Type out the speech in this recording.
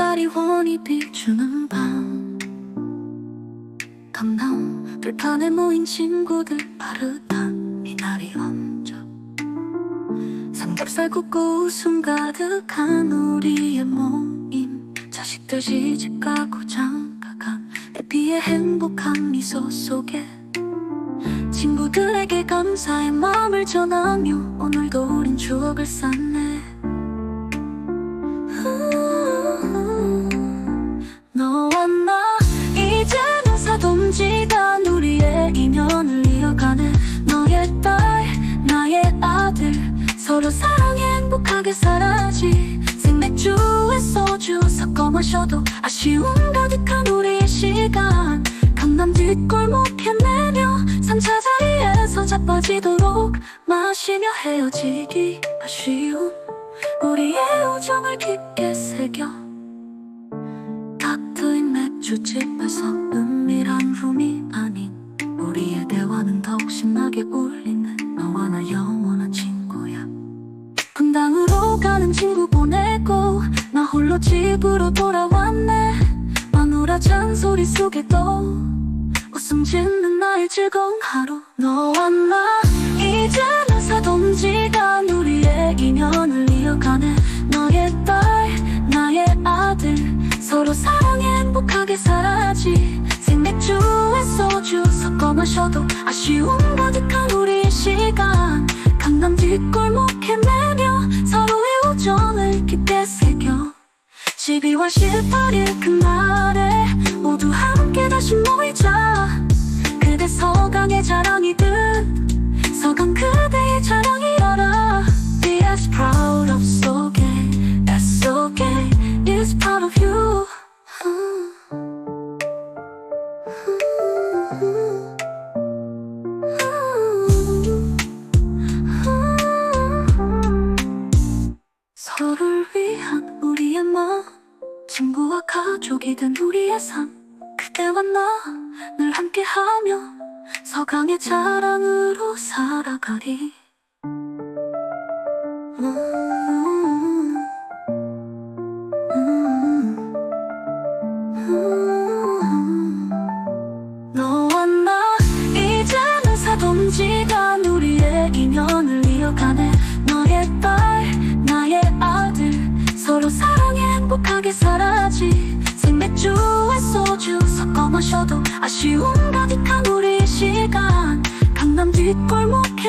천천히 비추는 밤. 강남 들판에 모인 친구들 빠르단 이날이 언저 삼겹살 굽고 웃음 가득한 우리의 모임. 자식들 시집 가고 장가간 대피의 행복한 미소 속에 친구들에게 감사의 마음을 전하며 오늘도 우린 추억을 쌓네 서로 사랑해 행복하게 살아지. 생맥주에 소주 섞어 마셔도 아쉬움 가득한 우리의 시간. 강남 뒷골목 헤매며 삼차자리에서 자빠지도록 마시며 헤어지기 아쉬운 우리의 우정을 깊게 새겨. 탁 트인 맥주집에서 은밀한 분당으로 가는 친구 보내고 나 홀로 집으로 돌아왔네. 마누라 잔소리 속에도 웃음 짓는 나의 즐거운 하루. 너와 나 이제는 사돈지간 우리의 인연을 이어가네 너의 딸 나의 아들. 서로 사랑해 행복하게 살아지. 생맥주에 소주 섞어 마셔도 아쉬움 가득한 우리의 시간 강남 뒷골목 헤매며 서로의 우정을 깊게 새겨. 12월 18일 그날에 모두 함께 다시 모이자 친구와 가족이 된 우리의 삶. 그대와 나 늘 함께하며 서강의 자랑으로 살아가리. 음, 음, 마셔도 아쉬움 가득한 우리의 시간. 강남 뒷골목